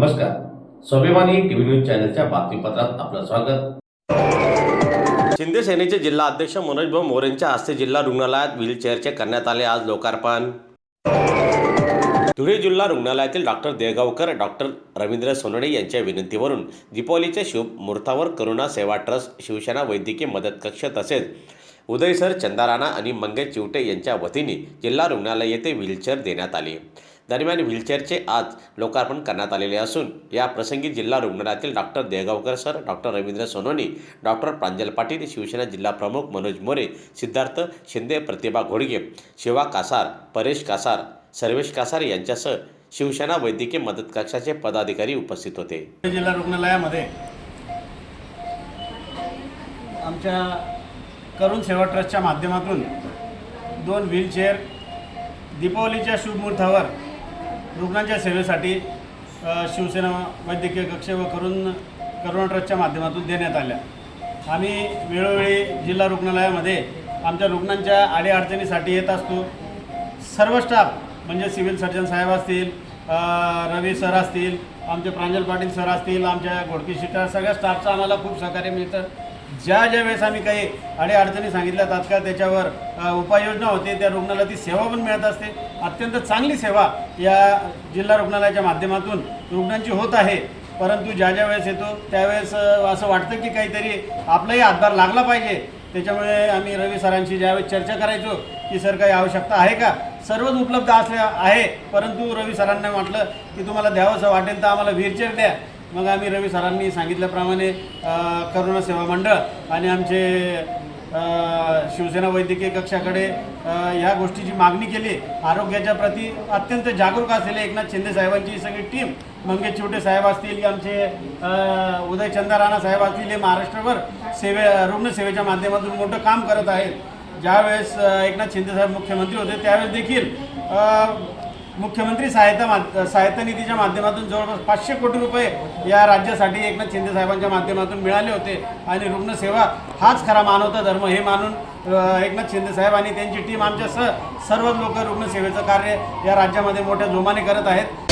नमस्कार. स्वाभिमानी TV news चॅनलच्या बातमीपत्रात आपलं स्वागत. शिंदे सेनेचे जिल्हा अध्यक्ष मनोजभाऊ मोरेंच्या हस्ते जिल्हा रुग्णालयात व्हीलचेअरचे करण्यात आले आज लोकार्पण. धुळे जिल्हा रुग्णालयातील डॉक्टर देगावकर डॉक्टर रवींद्र सोनडे यांच्या विनंतीवरून दीपावलीच्या शुभ मुहूर्तावर करुणा सेवा ट्रस्ट शिवसेना वैद्यकीय मदत कक्ष तसेच उदयसर चंदाराणा आणि मंगेश चिवटे यांच्या वतीने जिल्हा रुग्णालय येथे व्हीलचेअर देण्यात आली. दरम्यान व्हीलचेअरचे आज लोकार्पण करण्यात आलेले असून या प्रसंगी जिल्हा रुग्णालयातील doctor Degaonkar sir doctor Ravindra Sonone doctor Pranjal Patil Shivsena जिल्हा प्रमुख मनोज मोरे सिद्धार्थ शिंदे प्रतिभा घोडगे शिवा कासार परेश कासार सर्वेश कासार यांच्यासह शिवसेना वैद्यकीय मदत कक्षाचे पदाधिकारी उपस्थित होते. जिल्हा रुग्णालयामध्ये आमच्या करुण सेवा ट्रस्टच्या माध्यमातून दोन व्हीलचेअर दीपावलीच्या शुभमुहूर्तावर रुग्णांच्या सेवेसाठी शिवसेना वैद्यकीय कक्ष व करून करोना ट्रस्टच्या माध्यमातून देण्यात आल्या. आम्ही वेळोवेळी जिल्हा रुग्णालयामध्ये आमच्या रुग्णांच्या अडीअडचणीसाठी येत असतो. सर्व स्टाफ म्हणजे सिव्हिल सर्जन साहेब असतील रवी सर असतील आमचे प्रांजल पाटील सर असतील आमच्या घोडकी शिटर सगळ्या स्टाफचं आम्हाला खूप सहकार्य मिळतं. ज्या ज्या वेळेस आम्ही काही अडीअडचणी सांगितल्या तात्काळ त्याच्यावर उपाययोजना होते त्या रुग्णाला ती सेवा पण मिळत असते. अत्यंत चांगली सेवा या जिल्हा रुग्णालयाच्या माध्यमातून रुग्णांची होत आहे. परंतु ज्या ज्या वेळेस येतो त्यावेळेस असं वाटतं की काहीतरी आपलाही हातभार लागला पाहिजे. त्याच्यामुळे आम्ही रवी सरांशी ज्यावेळेस चर्चा करायचो की सर काही आवश्यकता आहे का? सर्वच उपलब्ध असल्या आहे. परंतु रवी सरांना म्हटलं की तुम्हाला द्यावंसं वाटेल तर आम्हाला व्हीलचेअर द्या. मग आम्ही रवी सरांनी सांगितल्याप्रमाणे करोना करुणा सेवा मंडळ आणि आमचे शिवसेना वैद्यकीय कक्षाकडे ह्या गोष्टीची मागणी केली. आरोग्याच्या प्रती अत्यंत जागरूक असलेले एकनाथ शिंदे साहेबांची सगळी टीम मंगेश चिवटे साहेब असतील आमचे अ, उदय चंदा राणा साहेब असतील हे महाराष्ट्रभर सेवे रुग्णसेवेच्या माध्यमातून मोठं काम करत आहेत. ज्यावेळेस एकनाथ शिंदे साहेब मुख्यमंत्री होते त्यावेळेस देखील मुख्यमंत्री सहायता मा सहायता निधीच्या माध्यमातून जवळपास पाचशे कोटी रुपये या राज्यासाठी एकनाथ शिंदे साहेबांच्या माध्यमातून मिळाले होते. आणि रुग्णसेवा हाच खरा मानवता धर्म हे मानून एकनाथ शिंदे साहेब आणि त्यांची टीम आमच्यासह सर्व लोक रुग्णसेवेचं कार्य या राज्यामध्ये मोठ्या जोमाने करत आहेत.